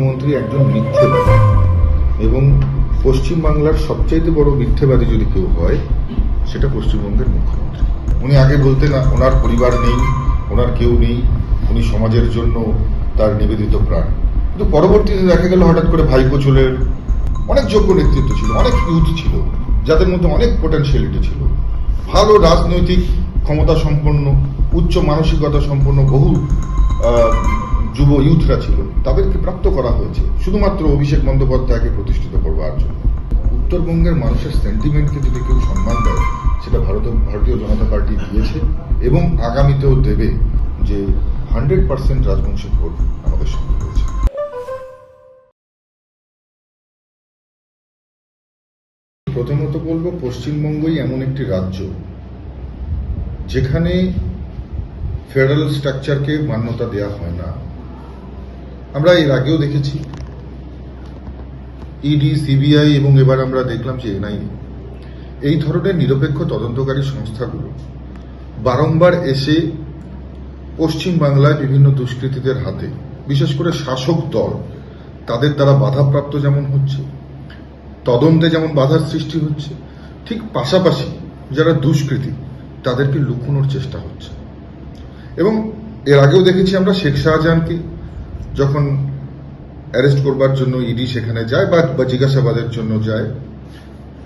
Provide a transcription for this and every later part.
মুখ্যমন্ত্রী একজন মিথ্যেবাদী এবং পশ্চিমবাংলার সবচাইতে বড় মিথ্যেবাদী যদি কেউ হয়, সেটা পশ্চিমবঙ্গের মুখ্যমন্ত্রী। উনি আগে বলতেন, ওনার পরিবার নেই, ওনার কেউ নেই, উনি সমাজের জন্য তার নিবেদিত প্রাণ। কিন্তু পরবর্তীতে দেখা গেল, হঠাৎ করে ভাইপো চলে অনেক যোগ্য নেতৃত্ব ছিল, অনেক ইউথ ছিল, যাদের মধ্যে অনেক পোটেনশিয়ালিটি ছিল। ভালো রাজনৈতিক ক্ষমতা সম্পন্ন, উচ্চ মানসিকতা সম্পন্ন বহু যুব ইউথরা ছিল। তাদেরকে প্রাপ্ত করা হয়েছে। শুধুমাত্র অভিষেক বন্দ্যোপাধ্যায়কে প্রতিষ্ঠিত করবার জন্য। উত্তরবঙ্গের মানুষের সেন্টিমেন্টকে যদি কেউ সম্মান দেয়, সেটা ভারত ভারতীয় জনতা পার্টি দিয়েছে এবং আগামীতেও দেবে যে হান্ড্রেড পার্সেন্ট রাজবংশী ভোট আমাদের সঙ্গে রয়েছে। প্রথমত বলব, পশ্চিমবঙ্গই এমন একটি রাজ্য যেখানে ফেডারেল স্ট্রাকচারকে মান্যতা দেওয়া হয় না। আমরা এর আগেও দেখেছি। ইডি সিবিআই এবং এবার আমরা দেখলাম যে এনআইএ এই ধরনের নিরপেক্ষ তদন্তকারী সংস্থাগুলো বারংবার এসে পশ্চিম বাংলায় বিভিন্ন দুষ্কৃতীদের হাতে, বিশেষ করে শাসক দল, তাদের দ্বারা বাধাপ্রাপ্ত যেমন হচ্ছে, তদন্তে যেমন বাধার সৃষ্টি হচ্ছে, ঠিক পাশাপাশি যারা দুষ্কৃতী, তাদেরকে লুকোনোর চেষ্টা হচ্ছে। এবং এর আগেও দেখেছি আমরা শেখ শাহজাহানকে যখন অ্যারেস্ট করবার জন্য ইডি সেখানে যায় বা জিজ্ঞাসাবাদের জন্য যায়,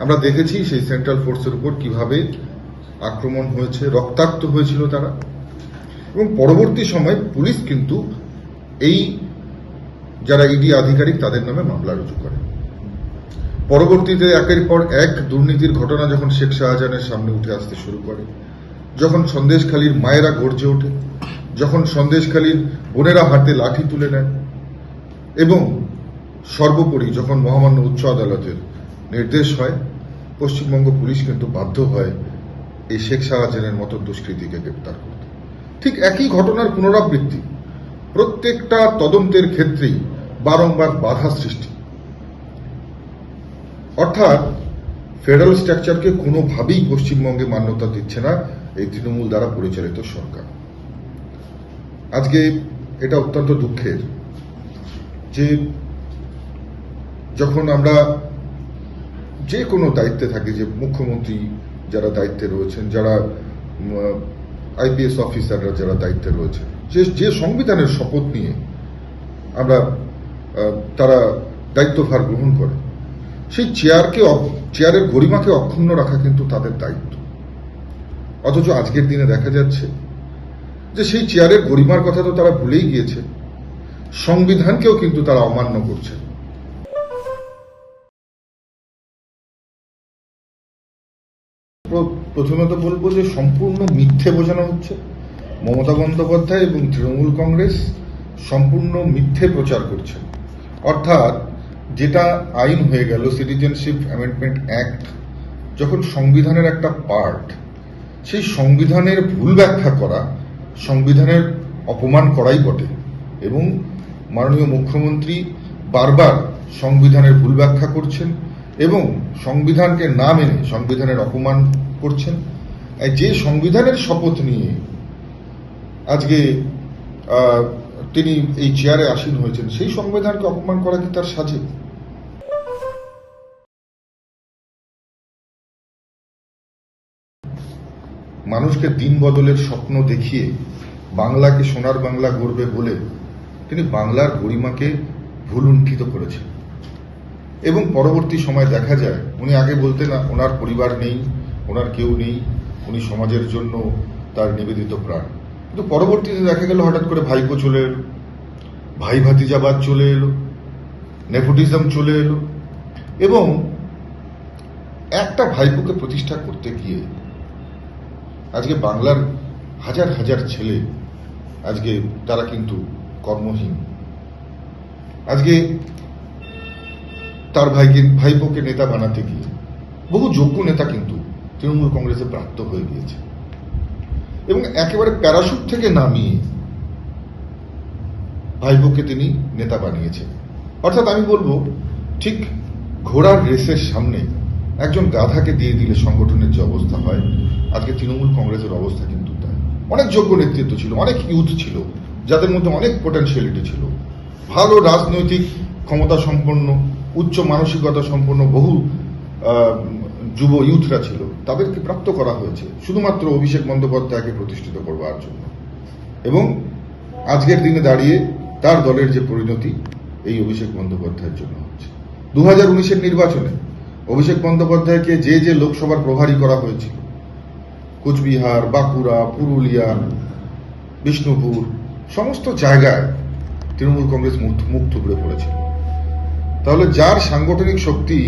আমরা দেখেছি সেই সেন্ট্রাল ফোর্সের উপর কীভাবে আক্রমণ হয়েছে, রক্তাক্ত হয়েছিল তারা। এবং পরবর্তী সময় পুলিশ কিন্তু এই যারা ইডি আধিকারিক তাদের নামে মামলা রুজু করে। পরবর্তীতে একের পর এক দুর্নীতির ঘটনা যখন শেখ শাহজাহানের সামনে উঠে আসতে শুরু করে, যখন সন্দেশখালীর মায়েরা গর্জে ওঠে যখন সন্দেশখালীর বোনেরা হাতে লাঠি তুলে নেয় এবং সর্বোপরি যখন মহামান্য উচ্চ আদালতের নির্দেশ হয়, পশ্চিমবঙ্গ পুলিশ কিন্তু বাধ্য হয় এই শেখ শাহজাহানের মতো দুষ্কৃতীকে গ্রেপ্তার করতে। ঠিক একই ঘটনার পুনরাবৃত্তি প্রত্যেকটা তদন্তের ক্ষেত্রেই বারংবার বাধা সৃষ্টি। অর্থাৎ ফেডারেল স্ট্রাকচারকে কোনোভাবেই পশ্চিমবঙ্গে মান্যতা দিচ্ছে না এই তৃণমূল দ্বারা পরিচালিত সরকার। আজকে এটা অত্যন্ত দুঃখের যে যখন আমরা যে কোনো দায়িত্বে থাকি, যে মুখ্যমন্ত্রী যারা দায়িত্বে রয়েছেন, যারা আইপিএস অফিসাররা যারা দায়িত্বে রয়েছেন, যে যে সংবিধানের শপথ নিয়ে আমরা তারা দায়িত্বভার গ্রহণ করে, সেই চেয়ারকে চেয়ারের গরিমাকে অক্ষুণ্ণ রাখা কিন্তু তাদের দায়িত্ব। অথচ আজকের দিনে দেখা যাচ্ছে যে সেই চেয়ারের গরিমার কথা তো তারা ভুলেই গিয়েছে। সংবিধানকেও কিন্তু তারা অমান্য করছে। প্র- প্রথমত বলব যে সম্পূর্ণ মিথ্যে বোঝানো হচ্ছে। মমতা বন্দ্যোপাধ্যায় এবং তৃণমূল কংগ্রেস সম্পূর্ণ মিথ্যে প্রচার করছে। অর্থাৎ যেটা আইন হয়ে গেল, সিটিজেনশিপ অ্যামেন্ডমেন্ট অ্যাক্ট, যখন সংবিধানের একটা পার্ট, সেই সংবিধানের ভুল ব্যাখ্যা করা সংবিধানের অপমান করাই বটে এবং মাননীয় মুখ্যমন্ত্রী বারবার সংবিধানের ভুল ব্যাখ্যা করছেন এবং সংবিধানকে না মেনে সংবিধানের অপমান করছেন। যে সংবিধানের শপথ নিয়ে আজকে তিনি এই চেয়ারে আসীন হয়েছেন, সেই সংবিধানকে অপমান করা কি তার সাজে মানুষকে দিন বদলের স্বপ্ন দেখিয়ে বাংলাকে সোনার বাংলা গড়বে বলে তিনি বাংলার গরিমাকে ভুলুণ্ঠিত করেছেন। এবং পরবর্তী সময় দেখা যায়, উনি আগে বলতেন, ওনার পরিবার নেই, ওনার কেউ নেই, উনি সমাজের জন্য তার নিবেদিত প্রাণ। কিন্তু পরবর্তীতে দেখা গেল, হঠাৎ করে ভাইপো চলে এলো, ভাই ভাতিজাবাদ চলে এলো, নেপোটিজম চলে এলো, এবং একটা ভাইপোকে প্রতিষ্ঠা করতে গিয়ে আজকে বাংলার হাজার হাজার ছেলে আজকে তারা কিন্তু কর্মহীন। আজকে তার ভাইকে, ভাইপোকে নেতা বানাতে গিয়ে বহু যোগ্য নেতা কিন্তু তৃণমূল কংগ্রেসে প্রাপ্ত হয়ে গিয়েছে। এবং একেবারে প্যারাশুট থেকে নামিয়ে ভাইপোকে তিনি নেতা বানিয়েছেন। অর্থাৎ আমি বলব, ঠিক ঘোড়ার রেসের সামনে একজন গাধাকে দিয়ে দিলে সংগঠনের যে অবস্থা হয় আজকে তৃণমূল কংগ্রেসের অবস্থা কিন্তু তাই। অনেক যোগ্য নেতৃত্ব ছিল, অনেক ইউথ ছিল, যাদের মধ্যে অনেক পোটেনশিয়ালিটি ছিল। ভালো রাজনৈতিক ক্ষমতা সম্পন্ন, উচ্চ মানসিকতা সম্পন্ন বহু যুব ইউথরা ছিল, তাদেরকে প্রাপ্ত করা হয়েছে। শুধুমাত্র অভিষেক বন্দ্যোপাধ্যায়কে প্রতিষ্ঠিত করবার জন্য। এবং আজকের দিনে দাঁড়িয়ে তার দলের যে পরিণতি, এই অভিষেক বন্দ্যোপাধ্যায়ের জন্য হচ্ছে। দু হাজার নির্বাচনে অভিষেক বন্দ্যোপাধ্যায়কে যে যে লোকসভার প্রভারী করা হয়েছিল কোচবিহার, বাঁকুড়া পুরুলিয়া বিষ্ণুপুর, সমস্ত জায়গায় তৃণমূল কংগ্রেস মুখ থুবড়ে পড়েছিল তাহলে যার সাংগঠনিক শক্তি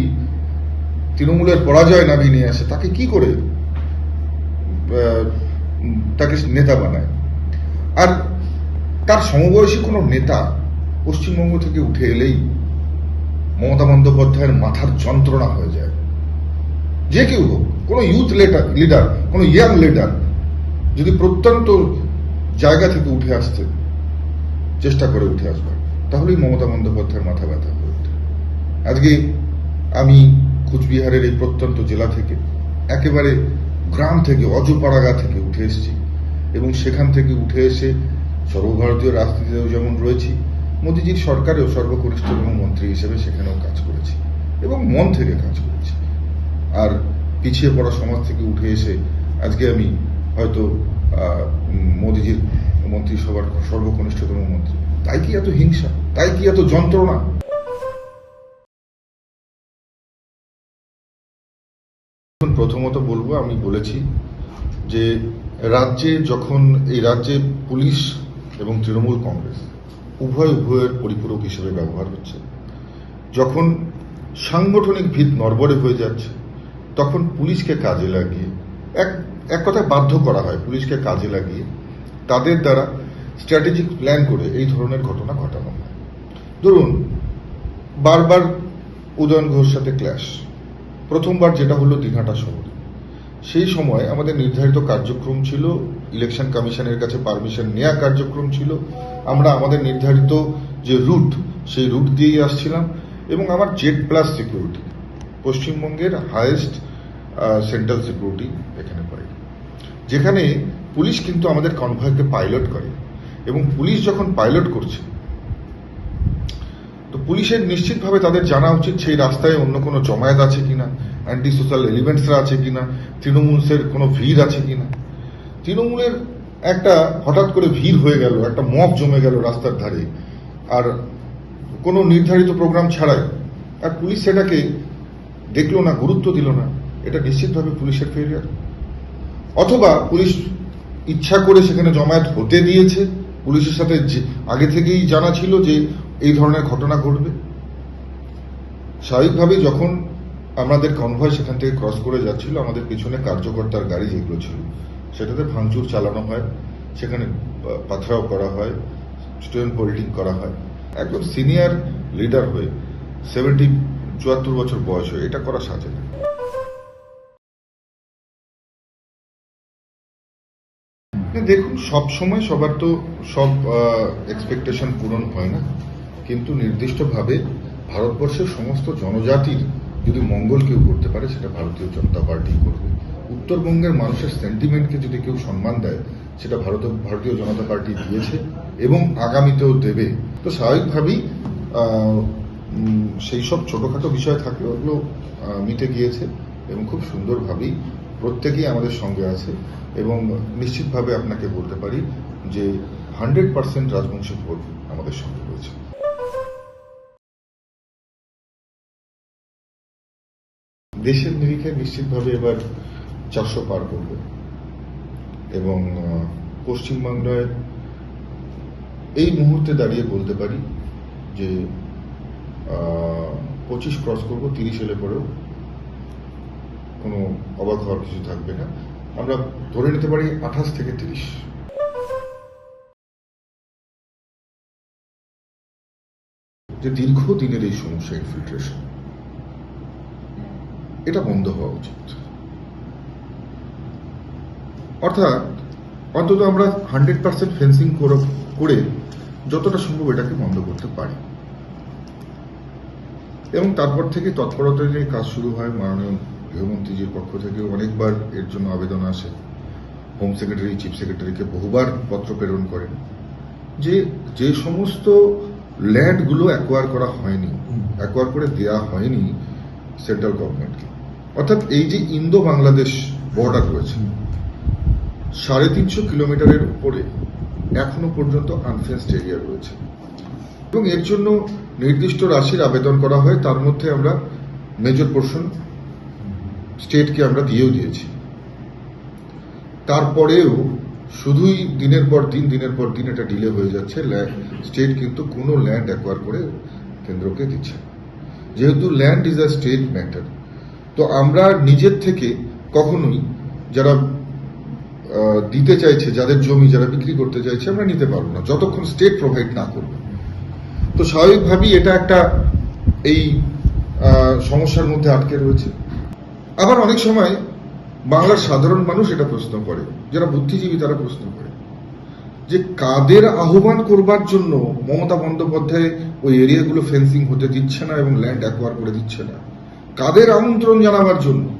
তৃণমূলের পরাজয় নামিয়ে নিয়ে আসে, তাকে কি করে তাকে নেতা বানায়? আর তার সমবয়সী কোনো নেতা পশ্চিমবঙ্গ থেকে উঠে এলেই মমতা বন্দ্যোপাধ্যায়ের মাথার যন্ত্রণা হয়ে যায়। যে কেউ হোক, কোনো ইউথ লিডার লিডার কোনো ইয়াং লিডার যদি প্রত্যন্ত জায়গা থেকে উঠে আসতে চেষ্টা করে উঠে আসবার, তাহলেই মমতা বন্দ্যোপাধ্যায়ের মাথা ব্যথা হয়ে ওঠে। আজকে আমি কুচবিহারের এই প্রত্যন্ত জেলা থেকে, একেবারে গ্রাম থেকে, অজপাড়াগা থেকে উঠে এসেছি এবং সেখান থেকে উঠে এসে সর্বভারতীয় রাজনীতিতেও যেমন রয়েছি, মোদিজির সরকারেও সর্বকনিষ্ঠতম মন্ত্রী হিসেবে সেখানেও কাজ করেছি এবং মন থেকে কাজ করেছি। আর পিছিয়ে পড়া সমাজ থেকে উঠে এসে আজকে আমি হয়তো মোদিজির মন্ত্রিসভার সর্বকনিষ্ঠতম মন্ত্রী। তাই কি এত হিংসা? তাই কি এত যন্ত্রণা? প্রথমত বলব, আমি বলেছি যে রাজ্যে যখন, এই রাজ্যে পুলিশ এবং তৃণমূল কংগ্রেস উভয় উভয়ের পরিপূরক হিসেবে ব্যবহার হচ্ছে, যখন সাংগঠনিক ভিত নড়বড়ে হয়ে যাচ্ছে তখন পুলিশকে কাজে লাগিয়ে, এক এক কথায় বাধ্য করা হয় পুলিশকে কাজে লাগিয়ে, তাদের দ্বারা স্ট্র্যাটেজিক প্ল্যান করে এই ধরনের ঘটনা ঘটানো হয়। ধরুন, বারবার উদয়ন ঘোষ সাথে ক্ল্যাশ প্রথমবার যেটা হলো দীঘাটা শহরে। সেই সময় আমাদের নির্ধারিত কার্যক্রম ছিল ইলেকশন কমিশনের কাছে পারমিশন নেওয়া কার্যক্রম ছিল। আমরা আমাদের নির্ধারিত যে রুট সেই রুট দিয়েই আসছিলাম এবং আমার জেড প্লাস সিকিউরিটি পশ্চিমবঙ্গের হায়েস্ট সেন্ট্রাল সিকিউরিটি এখানে পড়ে যেখানে পুলিশ কিন্তু আমাদের কনভয়কে পাইলট করে এবং পুলিশ যখন পাইলট করছে, তো পুলিশের নিশ্চিতভাবে তাদের জানা উচিত সেই রাস্তায় অন্য কোনো জমায়েত আছে কিনা অ্যান্টি সোশ্যাল এলিমেন্টসরা আছে কিনা তৃণমূলের কোনো ভিড় আছে কিনা। তৃণমূলের একটা হঠাৎ করে ভিড় হয়ে গেল, একটা মব জমে গেল রাস্তার ধারে। আর কোনো নির্ধারিত প্রোগ্রাম ছাড়াই। আর পুলিশ সেটাকে দেখল না, গুরুত্ব দিল না। এটা নিশ্চিতভাবে পুলিশের ফেলিয়ার অথবা পুলিশ ইচ্ছা করে সেখানে জমায়েত হতে দিয়েছে। পুলিশের সাথে আগে থেকেই জানা ছিল যে এই ধরনের ঘটনা ঘটবে। স্বাভাবিকভাবেই যখন আমাদের কনভয় সেখান থেকে ক্রস করে যাচ্ছিল, আমাদের পিছনে কার্যকর্তার গাড়ি যেগুলো ছিল, সেটাতে ভাঙচুর চালানো হয়। সেখানে পাথরাও করা হয় স্টুডেন্ট পোল্টিং করা হয়। একজন সিনিয়র লিডার হয়ে সেভেন্টি চুয়াত্তর বছর বয়স হয়ে এটা করা সাজে না। দেখুন সব সময় সবার তো সব এক্সপেকটেশন পূরণ হয় না। কিন্তু নির্দিষ্টভাবে ভারতবর্ষের সমস্ত জনজাতির যদি মঙ্গল কেউ করতে পারে, সেটা ভারতীয় জনতা পার্টি করবে। উত্তরবঙ্গের মানুষের সেন্টিমেন্টকে যদি কেউ সম্মান দেয়, সেটা ভারত, ভারতীয় জনতা পার্টি দিয়েছে এবং আগামীতেও দেবে। তো স্বাভাবিকভাবেই সেই সব ছোটোখাটো বিষয় থাকলেও ওগুলো মিটে গিয়েছে এবং খুব সুন্দরভাবেই প্রত্যেকেই আমাদের সঙ্গে আছে এবং নিশ্চিতভাবে আপনাকে বলতে পারি যে হান্ড্রেড পার্সেন্ট রাজবংশী ভোট আমাদের সঙ্গে রয়েছে। দেশের নিরিখে নিশ্চিতভাবে এবার চারশো পার করবে। এবং পশ্চিমবাংলায় এই মুহূর্তে দাঁড়িয়ে বলতে পারি যে পঁচিশ ক্রস করব, তিরিশ এলে পরেও কোনো অবাক হওয়ার কিছু থাকবে না। আমরা ধরে নিতে পারি আঠাশ থেকে তিরিশ। যে দীর্ঘদিনের এই সমস্যা ইনফিল্ট্রেশন এটা বন্ধ হওয়া উচিত। অর্থাৎ অন্তত আমরা হান্ড্রেড পার্সেন্ট ফেন্সিং করে যতটা সম্ভব এটাকে বন্ধ করতে পারি। এবং তারপর থেকে তৎপরতা নিয়ে কাজ শুরু হয় মাননীয় গৃহমন্ত্রীজির পক্ষ থেকে অনেকবার এর জন্য আবেদন আসে। হোম সেক্রেটারি, চিফ সেক্রেটারিকে বহুবার পত্র প্রেরণ করেন যে যে সমস্ত ল্যান্ডগুলো অ্যাকোয়ার করা হয়নি, অ্যাকোয়ার করে দেয়া হয়নি সেন্ট্রাল গভর্নমেন্টকে। অর্থাৎ এই যে ইন্দো বাংলাদেশ বর্ডার রয়েছে, সাড়ে তিনশো কিলোমিটারের উপরে এখনও পর্যন্ত আনফেন্সড এরিয়া রয়েছে। এবং এর জন্য নির্দিষ্ট রাশির আবেদন করা হয়, তার মধ্যে আমরা মেজর পোর্শন স্টেটকে আমরা দিয়েও দিয়েছি। তারপরেও শুধুই দিনের পর দিন, দিনের পর দিন এটা ডিলে হয়ে যাচ্ছে। স্টেট কিন্তু কোনো ল্যান্ড অ্যাকোয়ার করে কেন্দ্রকে দিচ্ছে যেহেতু land is a state matter তো আমরা নিজের থেকে কখনোই যারা দিতে চাইছে, যাদের জমি যারা বিক্রি করতে চাইছে, আমরা নিতে পারব না। যতক্ষণ স্টেট প্রোভাইড না করবে। তো স্বাভাবিকভাবেই এটা একটা এই সমস্যার মধ্যে আটকে রয়েছে। আবার অনেক সময় বাংলার সাধারণ মানুষ এটা প্রশ্ন করে, যারা বুদ্ধিজীবী তারা প্রশ্ন করে, যে কাদের আহ্বান করবার জন্য মমতা বন্দ্যোপাধ্যায় ওই এরিয়াগুলো ফেন্সিং হতে দিচ্ছে না এবং ল্যান্ড অ্যাকোয়ার করে দিচ্ছে না? কাদের আমন্ত্রণ জানাবার জন্য?